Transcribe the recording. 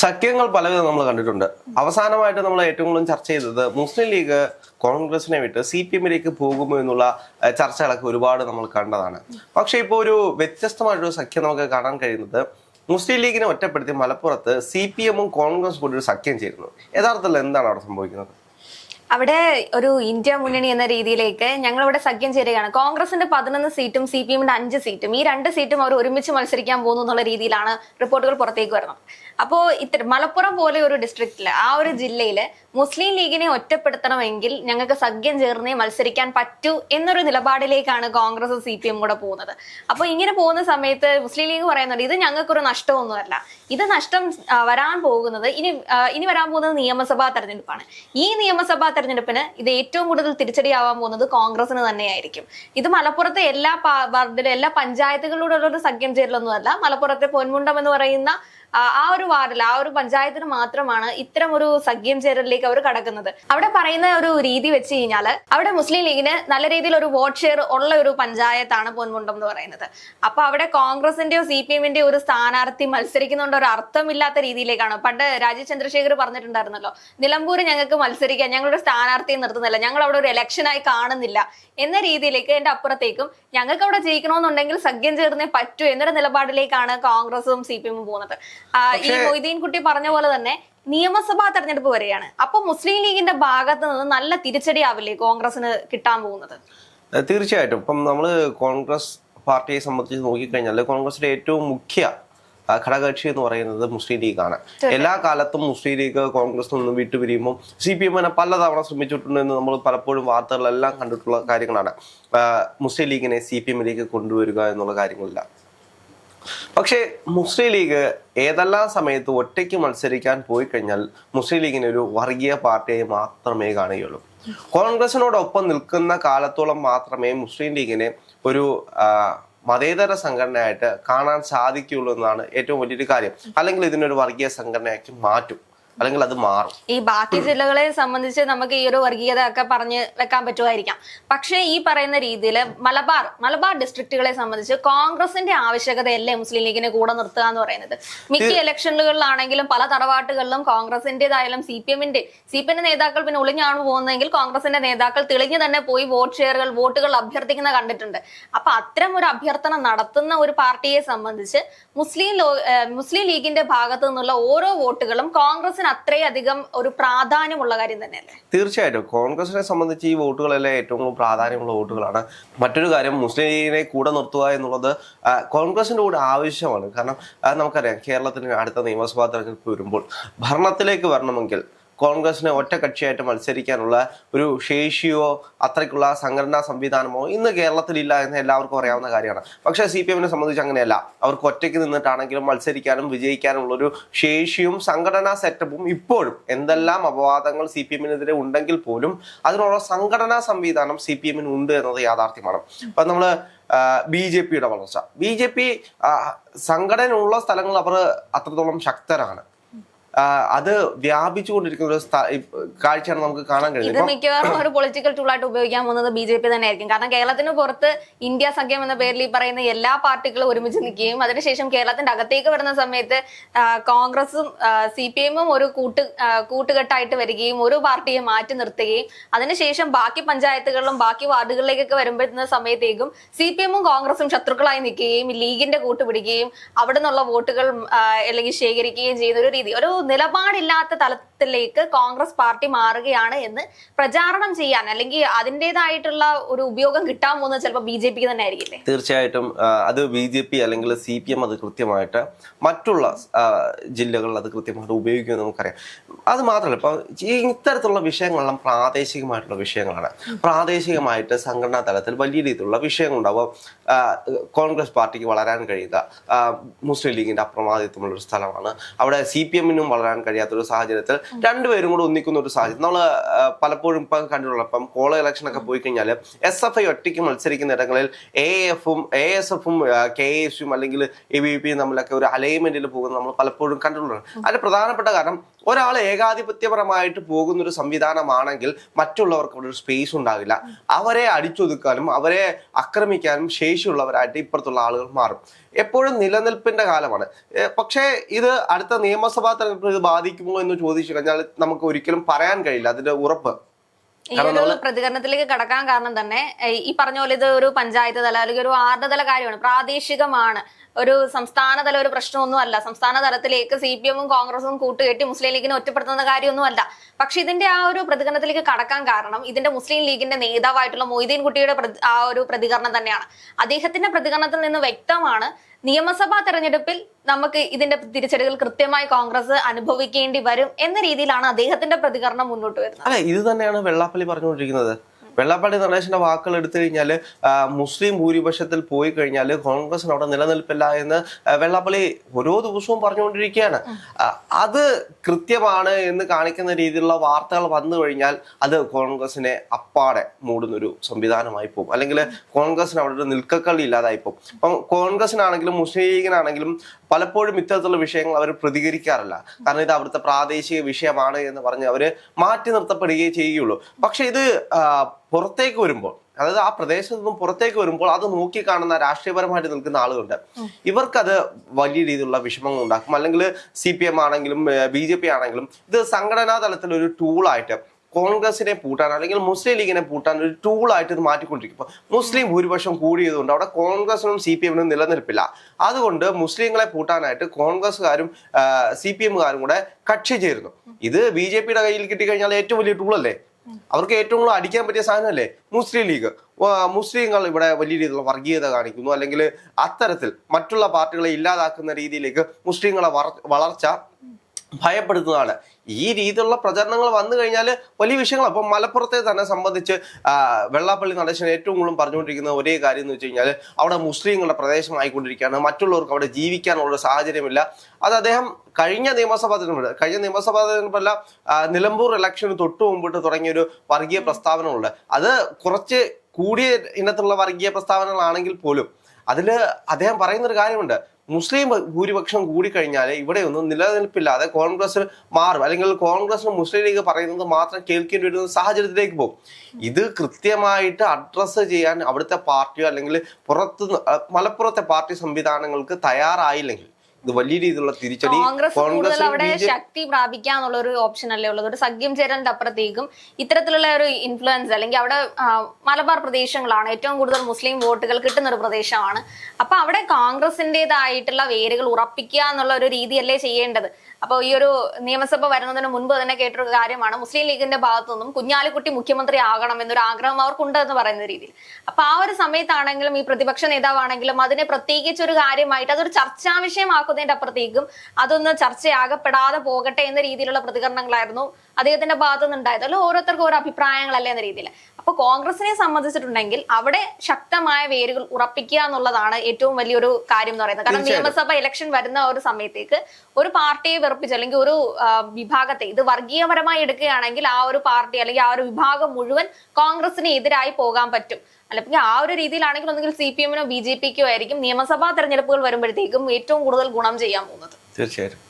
സഖ്യങ്ങൾ പലവിധം നമ്മൾ കണ്ടിട്ടുണ്ട്. അവസാനമായിട്ട് നമ്മൾ ഏറ്റവും കൂടുതൽ ചർച്ച ചെയ്തത് മുസ്ലിം ലീഗ് കോൺഗ്രസിനെ വിട്ട് സി പി എമ്മിലേക്ക് പോകുമോ എന്നുള്ള ചർച്ചകളൊക്കെ ഒരുപാട് നമ്മൾ കണ്ടതാണ്. പക്ഷേ ഇപ്പോൾ ഒരു വ്യത്യസ്തമായിട്ടൊരു സഖ്യം നമുക്ക് കാണാൻ കഴിയുന്നത് മുസ്ലിം ലീഗിനെ ഒറ്റപ്പെടുത്തി മലപ്പുറത്ത് സി പി എമ്മും കോൺഗ്രസും കൂടി ഒരു സഖ്യം ചേരുന്നു. യഥാർത്ഥത്തിൽ എന്താണ് അവിടെ സംഭവിക്കുന്നത്? അവിടെ ഒരു ഇന്ത്യ മുന്നണി എന്ന രീതിയിലേക്ക് ഞങ്ങൾ ഇവിടെ സഖ്യം ചേരുകയാണ്. കോൺഗ്രസിന്റെ പതിനൊന്ന് സീറ്റും സി പി എമ്മിന്റെ അഞ്ച് സീറ്റും ഈ രണ്ട് സീറ്റും അവർ ഒരുമിച്ച് മത്സരിക്കാൻ പോകുന്നു എന്നുള്ള രീതിയിലാണ് റിപ്പോർട്ടുകൾ പുറത്തേക്ക് വരുന്നത്. അപ്പോ ഇത്ര മലപ്പുറം പോലെ ഒരു ഡിസ്ട്രിക്റ്റിൽ ആ ഒരു ജില്ലയിൽ മുസ്ലിം ലീഗിനെ ഒറ്റപ്പെടുത്തണമെങ്കിൽ ഞങ്ങൾക്ക് സഖ്യം ചേർന്നേ മത്സരിക്കാൻ പറ്റൂ എന്നൊരു നിലപാടിലേക്കാണ് കോൺഗ്രസ് സി പി എം കൂടെ പോകുന്നത്. അപ്പോൾ ഇങ്ങനെ പോകുന്ന സമയത്ത് മുസ്ലിം ലീഗ് പറയുന്നുണ്ട് ഇത് ഞങ്ങൾക്കൊരു നഷ്ടമൊന്നുമല്ല. ഇത് നഷ്ടം വരാൻ പോകുന്നത് ഇനി ഇനി വരാൻ പോകുന്നത് നിയമസഭാ തെരഞ്ഞെടുപ്പാണ്. ഈ നിയമസഭാ തെരഞ്ഞെടുപ്പിന് ഇത് ഏറ്റവും കൂടുതൽ തിരിച്ചടിയാവാൻ പോകുന്നത് കോൺഗ്രസിന് തന്നെയായിരിക്കും. ഇത് മലപ്പുറത്തെ എല്ലാ വാർഡിലും എല്ലാ പഞ്ചായത്തുകളിലൂടെ ഒരു സഖ്യം ചേരലൊന്നുമല്ല. മലപ്പുറത്തെ പൊന്മുണ്ടം എന്ന് പറയുന്ന ആ ഒരു വാർഡിൽ ആ ഒരു പഞ്ചായത്തിന് മാത്രമാണ് ഇത്തരം ഒരു സഖ്യം ചേരലിലേക്ക് അവർ കടക്കുന്നത്. അവിടെ പറയുന്ന ഒരു രീതി വെച്ച് കഴിഞ്ഞാൽ അവിടെ മുസ്ലിം ലീഗിന് നല്ല രീതിയിൽ ഒരു വോട്ട് ഷെയർ ഉള്ള ഒരു പഞ്ചായത്താണ് പൊൻമുണ്ടം എന്ന് പറയുന്നത്. അപ്പൊ അവിടെ കോൺഗ്രസിന്റെയോ സി പി എമ്മിന്റെയോ ഒരു സ്ഥാനാർത്ഥി മത്സരിക്കുന്നുണ്ട് ഒരു അർത്ഥമില്ലാത്ത രീതിയിലേക്കാണ്. പണ്ട് രാജീവ് ചന്ദ്രശേഖർ പറഞ്ഞിട്ടുണ്ടായിരുന്നല്ലോ നിലമ്പൂർ ഞങ്ങൾക്ക് മത്സരിക്കാൻ ഞങ്ങളുടെ സ്ഥാനാർത്ഥിയെ നിർത്തുന്നില്ല ഞങ്ങൾ അവിടെ ഒരു ഇലക്ഷനായി കാണുന്നില്ല എന്ന രീതിയിലേക്ക് എന്റെ അപ്പുറത്തേക്കും ഞങ്ങൾക്ക് അവിടെ ജയിക്കണമെന്നുണ്ടെങ്കിൽ സഖ്യം ചേർന്നേ പറ്റൂ എന്നൊരു നിലപാടിലേക്കാണ് കോൺഗ്രസും സി പി എമ്മും പോകുന്നത്. ഈ മൊയ്തീൻ കുട്ടി പറഞ്ഞ പോലെ തന്നെ നിയമസഭാ തെരഞ്ഞെടുപ്പ് വരെയാണ്. അപ്പൊ മുസ്ലിം ലീഗിന്റെ ഭാഗത്ത് നിന്ന് നല്ല തിരിച്ചടിയാവില്ലേ കോൺഗ്രസിന് കിട്ടാൻ പോകുന്നത്? തീർച്ചയായിട്ടും. ഇപ്പം നമ്മൾ കോൺഗ്രസ് പാർട്ടിയെ സംബന്ധിച്ച് നോക്കിക്കഴിഞ്ഞാൽ കോൺഗ്രസിന്റെ ഏറ്റവും മുഖ്യ ഘടകകക്ഷി എന്ന് പറയുന്നത് മുസ്ലിം ലീഗാണ്. എല്ലാ കാലത്തും മുസ്ലിം ലീഗ് കോൺഗ്രസ് നിന്ന് വിട്ടുപിരിയുമ്പോൾ സി പി എമ്മിനെ പലതവണ ശ്രമിച്ചിട്ടുണ്ടെന്ന് നമ്മൾ പലപ്പോഴും വാർത്തകളെല്ലാം കണ്ടിട്ടുള്ള കാര്യങ്ങളാണ്. മുസ്ലിം ലീഗിനെ സി പി എമ്മിലേക്ക് കൊണ്ടുവരിക എന്നുള്ള കാര്യങ്ങളില്ല. പക്ഷേ മുസ്ലിം ലീഗ് ഏതെല്ലാം സമയത്ത് ഒറ്റയ്ക്ക് മത്സരിക്കാൻ പോയി കഴിഞ്ഞാൽ മുസ്ലിം ലീഗിനെ ഒരു വർഗീയ പാർട്ടിയായി മാത്രമേ കാണുകയുള്ളൂ. കോൺഗ്രസിനോടൊപ്പം നിൽക്കുന്ന കാലത്തോളം മാത്രമേ മുസ്ലിം ലീഗിനെ ഒരു മതേതര സംഘടനയായിട്ട് കാണാൻ സാധിക്കുകയുള്ളൂ എന്നാണ് ഏറ്റവും വലിയൊരു കാര്യം. അല്ലെങ്കിൽ ഇതിനൊരു വർഗീയ സംഘടനയാക്കി മാറ്റും. അല്ലെങ്കിൽ അത് മാറും. ഈ ബാക്കി ജില്ലകളെ സംബന്ധിച്ച് നമുക്ക് ഈ ഒരു വർഗീയത ഒക്കെ പറഞ്ഞ് വെക്കാൻ പറ്റുമായിരിക്കാം. പക്ഷേ ഈ പറയുന്ന രീതിയിൽ മലബാർ മലബാർ ഡിസ്ട്രിക്റ്റുകളെ സംബന്ധിച്ച് കോൺഗ്രസിന്റെ ആവശ്യകതയല്ലേ മുസ്ലിം ലീഗിനെ കൂടെ നിർത്തുക എന്ന് പറയുന്നത്? മിക്ക ഇലക്ഷനുകളിലാണെങ്കിലും പല തറവാട്ടുകളിലും കോൺഗ്രസിന്റേതായാലും സി പി എമ്മിന്റെ സി പി എമ്മിന്റെ നേതാക്കൾ പിന്നെ ഒളിഞ്ഞാണ് പോകുന്നതെങ്കിൽ കോൺഗ്രസിന്റെ നേതാക്കൾ തെളിഞ്ഞു തന്നെ പോയി വോട്ട് ഷെയറുകൾ വോട്ടുകൾ അഭ്യർത്ഥിക്കുന്ന കണ്ടിട്ടുണ്ട്. അപ്പൊ അത്തരം ഒരു അഭ്യർത്ഥന നടത്തുന്ന ഒരു പാർട്ടിയെ സംബന്ധിച്ച് മുസ്ലിം മുസ്ലിം ലീഗിന്റെ ഭാഗത്തു നിന്നുള്ള ഓരോ വോട്ടുകളും കോൺഗ്രസിന് അത്രയധികം ഒരു പ്രാധാന്യമുള്ള കാര്യം തന്നെയല്ലേ? തീർച്ചയായിട്ടും. കോൺഗ്രസിനെ സംബന്ധിച്ച് ഈ വോട്ടുകളല്ലേ ഏറ്റവും കൂടുതൽ പ്രാധാന്യമുള്ള വോട്ടുകളാണ്. മറ്റൊരു കാര്യം മുസ്ലിം ലീഗിനെ കൂടെ നിർത്തുക എന്നുള്ളത് കോൺഗ്രസിന്റെ കൂടെ ആവശ്യമാണ്. കാരണം നമുക്കറിയാം കേരളത്തിന് അടുത്ത നിയമസഭാ തെരഞ്ഞെടുപ്പ് വരുമ്പോൾ ഭരണത്തിലേക്ക് വരണമെങ്കിൽ കോൺഗ്രസിനെ ഒറ്റകക്ഷിയായിട്ട് മത്സരിക്കാനുള്ള ഒരു ശേഷിയോ അത്രയ്ക്കുള്ള സംഘടനാ സംവിധാനമോ ഇന്ന് കേരളത്തിലില്ല എന്ന് എല്ലാവർക്കും അറിയാവുന്ന കാര്യമാണ്. പക്ഷേ സി പി എമ്മിനെ സംബന്ധിച്ച് അങ്ങനെയല്ല. അവർക്ക് ഒറ്റയ്ക്ക് നിന്നിട്ടാണെങ്കിലും മത്സരിക്കാനും വിജയിക്കാനുമുള്ള ഒരു ശേഷിയും സംഘടനാ സെറ്റപ്പും ഇപ്പോഴും എന്തെല്ലാം അപവാദങ്ങൾ സി പി എമ്മിനെതിരെ ഉണ്ടെങ്കിൽ പോലും അതിനുള്ള സംഘടനാ സംവിധാനം സി പി എമ്മിന് ഉണ്ട് എന്നത് യാഥാർത്ഥ്യമാണ്. അപ്പൊ നമ്മൾ ബി ജെ പിയുടെ വളർച്ച. ബി ജെ പി സംഘടനയുള്ള സ്ഥലങ്ങൾ അവർ അത്രത്തോളം ശക്തരാണ്. അത് വ്യാപിച്ചുകൊണ്ടിരിക്കുന്ന ഒരു കാഴ്ചയാണ് നമുക്ക് കാണാൻ കഴിയുന്നത്. ഇത് മിക്കവാറും ഒരു പൊളിറ്റിക്കൽ ടൂളായിട്ട് ഉപയോഗിക്കാൻ പോകുന്നത് ബി ജെ പി തന്നെ ആയിരിക്കും കാരണം കേരളത്തിന് പുറത്ത് ഇന്ത്യ സഖ്യം എന്ന പേരിൽ ഈ പറയുന്ന എല്ലാ പാർട്ടികളും ഒരുമിച്ച് നിൽക്കുകയും അതിനുശേഷം കേരളത്തിന്റെ അകത്തേക്ക് വരുന്ന സമയത്ത് കോൺഗ്രസും സി പി എമ്മും ഒരു കൂട്ട് കൂട്ടുകെട്ടായിട്ട് വരികയും ഒരു പാർട്ടിയെ മാറ്റി നിർത്തുകയും അതിനുശേഷം ബാക്കി പഞ്ചായത്തുകളിലും ബാക്കി വാർഡുകളിലേക്കൊക്കെ വരുമ്പോഴുന്ന സമയത്തേക്കും സി പി എമ്മും കോൺഗ്രസും ശത്രുക്കളായി നിൽക്കുകയും ലീഗിന്റെ കൂട്ടുപിടിക്കുകയും അവിടെ നിന്നുള്ള വോട്ടുകൾ അല്ലെങ്കിൽ ശേഖരിക്കുകയും ചെയ്യുന്ന ഒരു രീതി. ഒരു നിലപാടില്ലാത്ത തലത്തിലേക്ക് കോൺഗ്രസ് പാർട്ടി മാറുകയാണ് എന്ന് പ്രചാരണം ചെയ്യാൻ അല്ലെങ്കിൽ അതിന്റെതായിട്ടുള്ള ഒരു ഉപയോഗം കിട്ടാൻ പോകുന്നത് ചിലപ്പോൾ ബി ജെ പിക്ക് തന്നെ ആയിരിക്കില്ലേ? തീർച്ചയായിട്ടും അത് ബി ജെ പി അല്ലെങ്കിൽ സി പി എം അത് കൃത്യമായിട്ട് മറ്റുള്ള ജില്ലകളിൽ അത് കൃത്യമായിട്ട് ഉപയോഗിക്കുമെന്ന് നമുക്കറിയാം. അത് മാത്രമല്ല ഇപ്പൊ ഇത്തരത്തിലുള്ള വിഷയങ്ങളെല്ലാം പ്രാദേശികമായിട്ടുള്ള വിഷയങ്ങളാണ്. പ്രാദേശികമായിട്ട് സംഘടനാ തലത്തിൽ വലിയ രീതിയിലുള്ള വിഷയങ്ങളുണ്ടാവും. കോൺഗ്രസ് പാർട്ടിക്ക് വളരാൻ കഴിയുക. മുസ്ലിം ലീഗിന്റെ അപ്രമാദിത്വമുള്ള ഒരു സ്ഥലമാണ്. അവിടെ സി പി എമ്മിനും വളരാൻ കഴിയാത്ത ഒരു സാഹചര്യത്തിൽ രണ്ടുപേരും കൂടെ ഒന്നിക്കുന്ന ഒരു സാഹചര്യം. നമ്മൾ പലപ്പോഴും ഇപ്പം കണ്ടിട്ടുള്ള ഇപ്പം കോള ഇലക്ഷൻ ഒക്കെ പോയി കഴിഞ്ഞാൽ എസ് എഫ് ഐ ഒറ്റയ്ക്ക് മത്സരിക്കുന്ന ഇടങ്ങളിൽ എ എഫും എ എസ് എഫും കെ എസും അല്ലെങ്കിൽ എ ബി പിയും തമ്മിലൊക്കെ ഒരു അലൈൻമെന്റിൽ പോകുന്നത് നമ്മൾ പലപ്പോഴും കണ്ടിട്ടുള്ളതാണ്. അതിന്റെ പ്രധാനപ്പെട്ട കാരണം ഒരാൾ ഏകാധിപത്യപരമായിട്ട് പോകുന്ന ഒരു സംവിധാനമാണെങ്കിൽ മറ്റുള്ളവർക്ക് അവിടെ ഒരു സ്പേസ് ഉണ്ടാവില്ല അവരെ അടിച്ചൊതുക്കാനും അവരെ ആക്രമിക്കാനും ശേഷിയുള്ളവരായിട്ട് ഇപ്പുറത്തുള്ള ആളുകൾ മാറും. എപ്പോഴും നിലനിൽപ്പിന്റെ കാലമാണ്. പക്ഷേ ഇത് അടുത്ത നിയമസഭാ തെരഞ്ഞെടുപ്പിൽ ഇത് ബാധിക്കുമോ എന്ന് ചോദിച്ചു കഴിഞ്ഞാൽ നമുക്ക് ഒരിക്കലും പറയാൻ കഴിയില്ല. അതിന്റെ ഉറപ്പ് ഈ ഒരു പ്രതികരണത്തിലേക്ക് കടക്കാൻ കാരണം തന്നെ ഈ പറഞ്ഞ പോലെ ഇത് ഒരു പഞ്ചായത്ത് തല അല്ലെങ്കിൽ ഒരു വാർഡ് തല കാര്യമാണ് പ്രാദേശികമാണ്. ഒരു സംസ്ഥാനതല ഒരു പ്രശ്നമൊന്നും അല്ല സംസ്ഥാന തലത്തിലേക്ക് സി പി എമ്മും കോൺഗ്രസും കൂട്ടുകെട്ടി മുസ്ലിം ലീഗിനെ ഒറ്റപ്പെടുത്തുന്ന കാര്യമൊന്നും അല്ല പക്ഷെ ഇതിന്റെ ആ ഒരു പ്രതികരണത്തിലേക്ക് കടക്കാൻ കാരണം ഇതിന്റെ മുസ്ലിം ലീഗിന്റെ നേതാവായിട്ടുള്ള മൊയ്തീൻ കുട്ടിയുടെ ആ ഒരു പ്രതികരണം തന്നെയാണ്. അദ്ദേഹത്തിന്റെ പ്രതികരണത്തിൽ നിന്ന് വ്യക്തമാണ് നിയമസഭാ തെരഞ്ഞെടുപ്പിൽ നമുക്ക് ഇതിന്റെ തിരിച്ചടികൾ കൃത്യമായി കോൺഗ്രസ് അനുഭവിക്കേണ്ടി വരും എന്ന രീതിയിലാണ് അദ്ദേഹത്തിന്റെ പ്രതികരണം മുന്നോട്ട് വരുന്നത്. അല്ല ഇത് തന്നെയാണ് വെള്ളാപ്പള്ളി പറഞ്ഞുകൊണ്ടിരിക്കുന്നത്. വെള്ളാപ്പള്ളി നടേശന്റെ വാക്കുകൾ എടുത്തു കഴിഞ്ഞാൽ മുസ്ലിം ഭൂരിപക്ഷത്തിൽ പോയി കഴിഞ്ഞാൽ കോൺഗ്രസിന് അവിടെ നിലനിൽപ്പില്ല എന്ന് വെള്ളാപ്പള്ളി ഓരോ ദിവസവും പറഞ്ഞുകൊണ്ടിരിക്കുകയാണ്. അത് കൃത്യമാണ് എന്ന് കാണിക്കുന്ന രീതിയിലുള്ള വാർത്തകൾ വന്നു കഴിഞ്ഞാൽ അത് കോൺഗ്രസിനെ അപ്പാടെ മൂടുന്നൊരു സംവിധാനമായി പോകും. അല്ലെങ്കിൽ കോൺഗ്രസിന് അവിടെ ഒരു നിൽക്കക്കളി ഇല്ലാതായി പോകും. അപ്പം കോൺഗ്രസിനാണെങ്കിലും മുസ്ലിം ലീഗിനാണെങ്കിലും പലപ്പോഴും ഇത്തരത്തിലുള്ള വിഷയങ്ങൾ അവർ പ്രതികരിക്കാറില്ല. കാരണം ഇത് അവിടുത്തെ പ്രാദേശിക വിഷയമാണ് എന്ന് പറഞ്ഞ് അവർ മാറ്റി നിർത്തപ്പെടുകയേ ചെയ്യുകയുള്ളൂ. പക്ഷെ ഇത് പുറത്തേക്ക് വരുമ്പോൾ അതായത് ആ പ്രദേശത്ത് നിന്നും പുറത്തേക്ക് വരുമ്പോൾ അത് നോക്കി കാണുന്ന രാഷ്ട്രീയപരമായിട്ട് നിൽക്കുന്ന ആളുകളുണ്ട്. ഇവർക്കത് വലിയ രീതിയിലുള്ള വിഷമങ്ങൾ ഉണ്ടാക്കും. അല്ലെങ്കിൽ സി പി എം ആണെങ്കിലും ബി ജെ പി ആണെങ്കിലും ഇത് സംഘടനാ തലത്തിൽ ഒരു ടൂളായിട്ട് കോൺഗ്രസിനെ പൂട്ടാൻ അല്ലെങ്കിൽ മുസ്ലിം ലീഗിനെ പൂട്ടാൻ ഒരു ടൂളായിട്ട് ഇത് മാറ്റിക്കൊണ്ടിരിക്കും. ഇപ്പൊ മുസ്ലിം ഭൂരിപക്ഷം കൂടിയതുകൊണ്ട് അവിടെ കോൺഗ്രസിനും സി പി എമ്മിനും നിലനിൽപ്പില്ല. അതുകൊണ്ട് മുസ്ലിങ്ങളെ പൂട്ടാനായിട്ട് കോൺഗ്രസ്സുകാരും സി പി എമ്മുകാരും കൂടെ കക്ഷി ചേരുന്നു. ഇത് ബി ജെ പിയുടെ കയ്യിൽ കിട്ടിക്കഴിഞ്ഞാൽ ഏറ്റവും വലിയ ടൂളല്ലേ അവർക്ക് ഏറ്റവും കൂടുതൽ അടിക്കാൻ പറ്റിയ സാധനമല്ലേ? മുസ്ലിം ലീഗ്. മുസ്ലിങ്ങൾ ഇവിടെ വലിയ രീതിയിലുള്ള വർഗീയത കാണിക്കുന്നു. അല്ലെങ്കിൽ അത്തരത്തിൽ മറ്റുള്ള പാർട്ടികളെ ഇല്ലാതാക്കുന്ന രീതിയിലേക്ക് മുസ്ലിങ്ങളെ വളർ- വളർച്ച ഭയപ്പെടുത്തുന്നതാണ്. ഈ രീതിയിലുള്ള പ്രചരണങ്ങൾ വന്നു കഴിഞ്ഞാൽ വലിയ വിഷയങ്ങൾ അപ്പം മലപ്പുറത്തെ തന്നെ സംബന്ധിച്ച് വെള്ളാപ്പള്ളി നടേശൻ ഏറ്റവും കൂടുതൽ പറഞ്ഞുകൊണ്ടിരിക്കുന്ന ഒരേ കാര്യം എന്ന് വെച്ച് കഴിഞ്ഞാൽ അവിടെ മുസ്ലിങ്ങളുടെ പ്രദേശമായിക്കൊണ്ടിരിക്കുകയാണ്. മറ്റുള്ളവർക്ക് അവിടെ ജീവിക്കാനുള്ള സാഹചര്യമില്ല. അത് അദ്ദേഹം കഴിഞ്ഞ നിയമസഭാ തെരഞ്ഞെടുപ്പ് കഴിഞ്ഞ നിയമസഭാ തെരഞ്ഞെടുപ്പല്ല നിലമ്പൂർ ഇലക്ഷന് തൊട്ടു മുമ്പിട്ട് തുടങ്ങിയ ഒരു വർഗീയ പ്രസ്താവനകളുണ്ട്. അത് കുറച്ച് കൂടിയ ഇനത്തിലുള്ള വർഗീയ പ്രസ്താവനകളാണെങ്കിൽ പോലും അതിൽ അദ്ദേഹം പറയുന്നൊരു കാര്യമുണ്ട്. മുസ്ലിം ഭൂരിപക്ഷം കൂടിക്കഴിഞ്ഞാൽ ഇവിടെ ഒന്നും നിലനിൽപ്പില്ലാതെ കോൺഗ്രസ് മാറും. അല്ലെങ്കിൽ കോൺഗ്രസ് മുസ്ലിം ലീഗ് പറയുന്നത് മാത്രം കേൾക്കേണ്ടി വരുന്ന സാഹചര്യത്തിലേക്ക് പോകും. ഇത് കൃത്യമായിട്ട് അഡ്രസ്സ് ചെയ്യാൻ അവിടുത്തെ പാർട്ടിയോ അല്ലെങ്കിൽ പുറത്ത് മലപ്പുറത്തെ പാർട്ടി സംവിധാനങ്ങൾക്ക് തയ്യാറായില്ലെങ്കിൽ ഇത് വലിയ രീതിയിലുള്ള തിരിച്ചടി കോൺഗ്രസ് അവിടെ ശക്തി പ്രാപിക്കാന്നുള്ള ഒരു ഓപ്ഷൻ അല്ലേ ഉള്ളത്? ഒരു സഖ്യം ചേരലിന്റെ അപ്പുറത്തേക്കും ഇത്തരത്തിലുള്ള ഒരു ഇൻഫ്ലുവൻസ് അല്ലെങ്കിൽ അവിടെ മലബാർ പ്രദേശങ്ങളാണ് ഏറ്റവും കൂടുതൽ മുസ്ലിം വോട്ടുകൾ കിട്ടുന്ന ഒരു പ്രദേശമാണ്. അപ്പൊ അവിടെ കോൺഗ്രസിന്റേതായിട്ടുള്ള വേരുകൾ ഉറപ്പിക്കുക എന്നുള്ള ഒരു രീതിയല്ലേ ചെയ്യേണ്ടത്? അപ്പോൾ ഈ ഒരു നിയമസഭ വരുന്നതിന് മുൻപ് തന്നെ കേട്ടൊരു കാര്യമാണ്. മുസ്ലിം ലീഗിന്റെ ഭാഗത്തു നിന്നും കുഞ്ഞാലിക്കുട്ടി മുഖ്യമന്ത്രി ആകണം എന്നൊരു ആഗ്രഹം അവർക്കുണ്ട് എന്ന് പറയുന്ന രീതിയിൽ. അപ്പൊ ആ ഒരു സമയത്താണെങ്കിലും ഈ പ്രതിപക്ഷ നേതാവാണെങ്കിലും അതിനെ പ്രത്യേകിച്ച് ഒരു കാര്യമായിട്ട് അതൊരു ചർച്ചാ വിഷയമാക്കുന്നതിന്റെ അപ്പുറത്തേക്കും അതൊന്ന് ചർച്ചയാകപ്പെടാതെ പോകട്ടെ എന്ന രീതിയിലുള്ള പ്രതികരണങ്ങളായിരുന്നു അദ്ദേഹത്തിന്റെ ഭാഗത്തുനിന്ന് നിന്നുണ്ടായത് അല്ല ഓരോരുത്തർക്കും ഓരോ അഭിപ്രായങ്ങളല്ലേ എന്ന രീതിയിൽ. അപ്പൊ കോൺഗ്രസിനെ സംബന്ധിച്ചിട്ടുണ്ടെങ്കിൽ അവിടെ ശക്തമായ വേരുകൾ ഉറപ്പിക്കുക എന്നുള്ളതാണ് ഏറ്റവും വലിയൊരു കാര്യം എന്ന് പറയുന്നത്. കാരണം നിയമസഭ ഇലക്ഷൻ വരുന്ന ഒരു സമയത്തേക്ക് ഒരു പാർട്ടിയെ വെറുപ്പിച്ച് അല്ലെങ്കിൽ ഒരു വിഭാഗത്തെ ഇത് വർഗീയപരമായി എടുക്കുകയാണെങ്കിൽ ആ ഒരു പാർട്ടി അല്ലെങ്കിൽ ആ ഒരു വിഭാഗം മുഴുവൻ കോൺഗ്രസിന് എതിരായി പോകാൻ പറ്റും. അല്ലെങ്കിൽ ആ ഒരു രീതിയിലാണെങ്കിൽ ഒന്നുകിൽ സി പി എമ്മിനോ ബി ജെ പിക്കോ ആയിരിക്കും നിയമസഭാ തെരഞ്ഞെടുപ്പുകൾ വരുമ്പോഴത്തേക്കും ഏറ്റവും കൂടുതൽ ഗുണം ചെയ്യാൻ പോകുന്നത്. തീർച്ചയായിട്ടും.